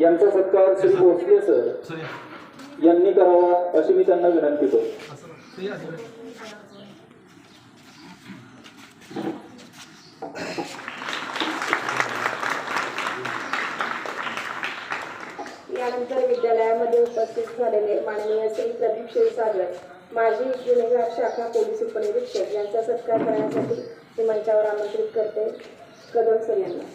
यांचा सत्कार श्री भोसले सर यांनी करावा अशी मी त्यांना विनंती करतो. यानंतर विद्यालयामध्ये उपस्थित झालेले माननीय श्री प्रदीप क्षीरसागर माजी गुन्हेगार शाखा पोलीस उपनिरीक्षक यांचा सत्कार करण्यासाठी मी मंचावर आमंत्रित करते. कदम सर यांना.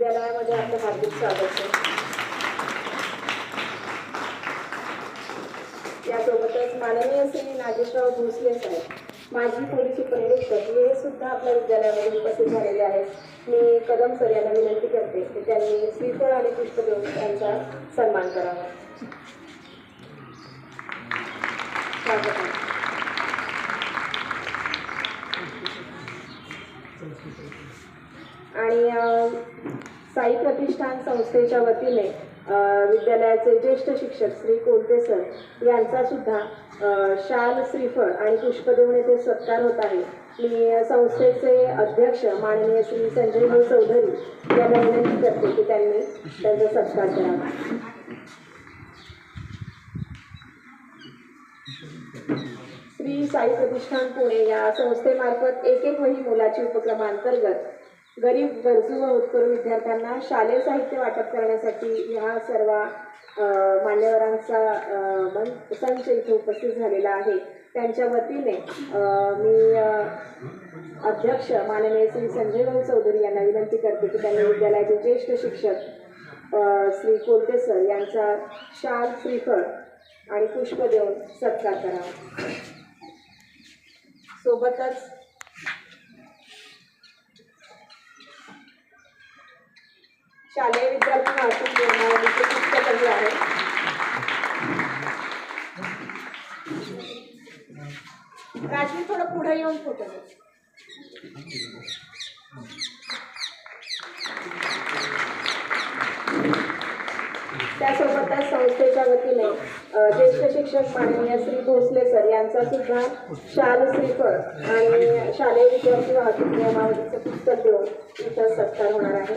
विद्यालयामध्ये आपलं हार्दिक स्वागत आहे. यासोबतच माननीय श्री नागेशराव भोसले साहेब माजी पोलीस उपनिरीक्षक हे सुद्धा आपल्या विद्यालयामध्ये उपस्थित झालेले आहेत. मी कदम सर यांना विनंती करते की त्यांनी श्रीफळ आणि पुष्प देऊन त्यांचा सन्मान करावा. स्वागत आहे. आणि साई प्रतिष्ठान संस्थेच्या वतीने विद्यालयाचे ज्येष्ठ शिक्षक श्री कोलते सर यांचा सुद्धा शाल श्रीफळ आणि पुष्प देऊन येथे सत्कार होत आहे. मी संस्थेचे अध्यक्ष माननीय श्री संजय भाऊ चौधरी यांना विनंती करते की त्यांनी त्यांचा सत्कार करावा. श्री साई प्रतिष्ठान पुणे या संस्थेमार्फत एक एक वही मुलाची उपक्रमांतर्गत गरीब गरजू व होतकरू विद्यार्थ्यांना शालेय साहित्य वाटप करण्यासाठी ह्या सर्व मान्यवरांचा मन- संच इथे उपस्थित झालेला आहे. त्यांच्या वतीने मी अध्यक्ष माननीय श्री संजय भाऊ चौधरी यांना विनंती करते की त्यांनी विद्यालयाचे ज्येष्ठ शिक्षक श्री कोलते सर यांचा शाल श्रीफळ आणि पुष्प देऊन सत्कार करावा. सोबतच शालेय विद्यार्थी वाहतूक निर्माणाचे पुस्तकही आहे. राजवी थोडं पुढे येऊन फोटो त्यासोबतच संस्थेच्या वतीने ज्येष्ठ शिक्षक माननीय श्री भोसले सर यांचा सुद्धा शाल श्रीफळ आणि शालेय विद्यार्थी वाहतूक नियमावलीचं पुस्तक देऊन इथं सत्कार होणार आहे.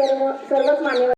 सर्व सर्वच मान्यवर